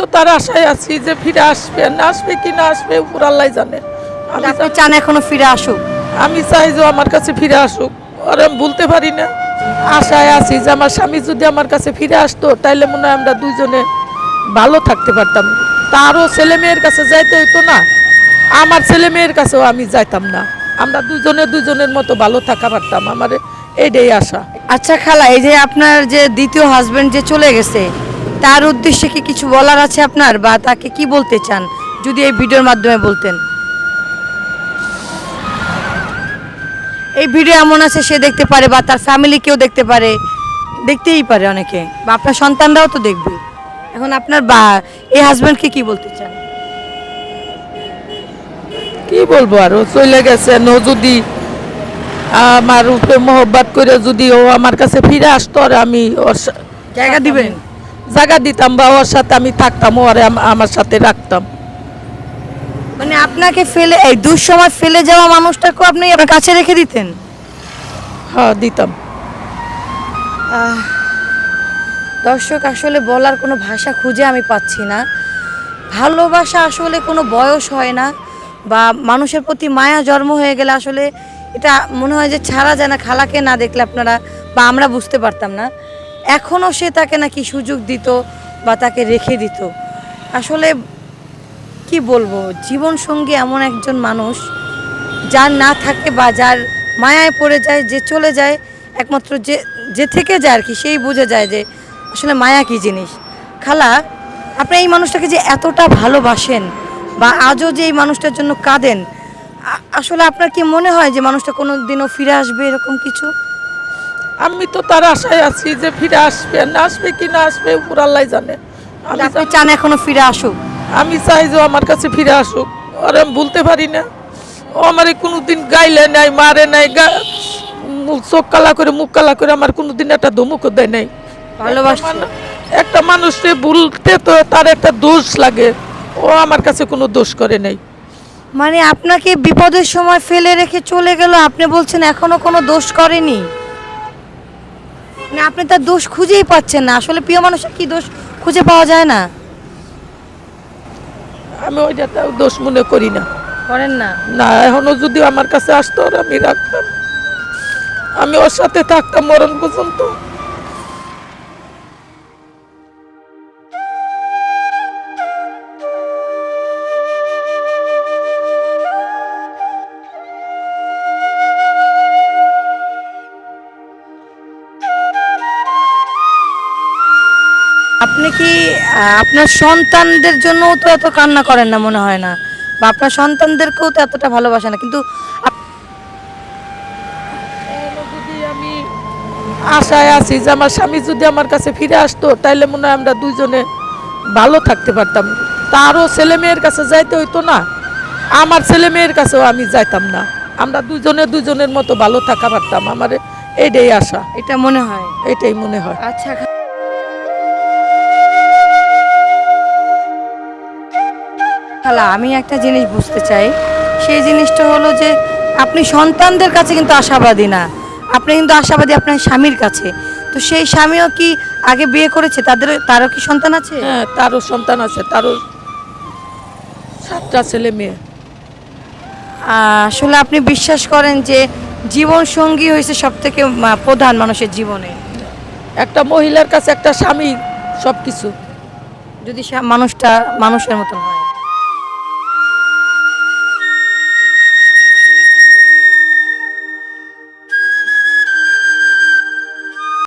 তো তার আশায় আছি যে ফিরে আসবে না আসবে কি না আসবে উপর আল্লাহ জানে। আমি আপনি চান এখনও ফিরে আসুক? আমি চাই যে আমার কাছে ফিরে আসুক। আর আমি বলতে পারি না। আশায় আছি যে আমার স্বামী যদি আমার কাছে ফিরে আসতো তাইলে মনে হয় আমরা দুইজনে ভালো থাকতে পারতাম। তারও ছেলে মেয়ের কাছে যাইতে হইতো না। আমার ছেলে মেয়ের কাছেও আমি যাইতাম না। আমরা দুজনে দুজনের মতো ভালো থাকা পারতাম। আমার এইটাই আশা। আচ্ছা খালা এই যে আপনার যে দ্বিতীয় হাজবেন্ড যে চলে গেছে তার উদ্দেশ্যে কি কিছু বলার আছে আপনার? বা তাকে কি বলতে চান? যদি এই ভিডিওর মাধ্যমে বলতেন। এই ভিডিও এমন আছে সে দেখতে পারে বা তার ফ্যামিলি কেউ দেখতে পারে। দেখতেই পারে অনেকে। বা আপনার সন্তানরাও তো দেখবে। এখন আপনার বা এই হাজব্যান্ডকে কি বলতে চান? কি বলব আর? ও চলে গেছে। ও যদি আমার উপরে মোহব্বত করে যদি ও আমার কাছে ফিরে আসতো আর আমি ওর জায়গা দিবেন? জায়গা দিতাম বা ওর সাথে আমি থাকতাম ও আর আম- আমার সাথে রাখতাম। মানে আপনাকে ফেলে এই দুঃসময় ফেলে যাওয়া মানুষটাকেও আপনি আপনার কাছে রেখে দিতেন? হ্যাঁ দিতাম। দর্শক আসলে বলার কোনো ভাষা খুঁজে আমি পাচ্ছি না। ভালোবাসা আসলে কোনো বয়স হয় না বা মানুষের প্রতি মায়া জন্ম হয়ে গেলে আসলে এটা মনে হয় যে ছাড়া যায় না খালাকে না দেখলে আপনারা বা আমরা বুঝতে পারতাম না। এখনও সে তাকে নাকি সুযোগ দিত বা তাকে রেখে দিত। আসলে কি বলব, জীবন সঙ্গী এমন একজন মানুষ যার না থাকে বা যার মায়ায় পড়ে যায়, যে চলে যায়, একমাত্র যে যে থেকে যায় আর কি, সেই বুঝে যায় যে আসলে মায়া কি জিনিস। খালা, আপনি এই মানুষটাকে যে এতটা ভালোবাসেন বা আজও যে এই মানুষটার জন্য কাঁদেন আসলে আপনার কি মনে হয় যে মানুষটা কোনো দিনও ফিরে আসবে এরকম কিছু? আমি তো তার আশায় আছি যে ফিরে আসবে না আসবে কি না আসবে উপর আল্লাহ জানে। আমি আপনি চান এখনও ফিরে আসুক? আমি চাই যে আমার কাছে ফিরে আসুক। আর আমি বলতে পারি না। ও আমার কোনোদিন গাইলে নাই মারে নাই চোখ কালা করে মুখ কালা করে আমার কোনোদিন একটা ধমুকও দেয় নাই। ভালোবাসছে। একটা একটা মানুষকে বলতে তো তার একটা দোষ লাগে। ও আমার কাছে কোনো দোষ করে নাই। মানে আপনাকে বিপদের সময় ফেলে রেখে চলে গেল আপনি বলছেন এখনও কোনো দোষ করেনি? মানে আপনি তার দোষ খুঁজেই পাচ্ছেন না। আসলে প্রিয় মানুষের কি দোষ খুঁজে পাওয়া যায় না? আমি ওইটা তাও দোষ মনে করি না। করেন না? না এখনও যদি আমার কাছে আসতো আমি রাখতাম। আমি ওর সাথে থাকতাম মরণ পর্যন্ত। আপনি কি আপনার সন্তানদের জন্যও তো এত কান্না করেন না মনে হয় না? বা আপনার সন্তানদেরকেও তো এতটা ভালোবাসেন না। কিন্তু আমি আশায় আছি যে আমার স্বামী যদি আমার কাছে ফিরে আসতো তাইলে মনে হয় আমরা দুইজনে ভালো থাকতে পারতাম। তারও ছেলে মেয়ের কাছে যাইতে হইতো না। আমার ছেলে মেয়ের কাছেও আমি যাইতাম না। আমরা দুজনে দুজনের মতো ভালো থাকা পারতাম। আমার এইটাই আশা। এটা মনে হয়। এটাই মনে হয়। আচ্ছা খালা আমি একটা জিনিস বুঝতে চাই। সেই জিনিসটা হলো যে আপনি সন্তানদের কাছে কিন্তু আশাবাদী না। আপনি কিন্তু আশাবাদী আপনার স্বামীর কাছে। তো সেই স্বামীও কি আগে বিয়ে করেছে? তাদের তারও কি সন্তান আছে? হ্যাঁ তারও সন্তান আছে তারও সাতটা ছেলে মেয়ে। আসলে আপনি বিশ্বাস করেন যে জীবন সঙ্গী হয়েছে সব থেকে প্রধান মানুষের জীবনে। একটা মহিলার কাছে একটা স্বামী সব কিছু যদি মানুষটা মানুষের মতন হয়।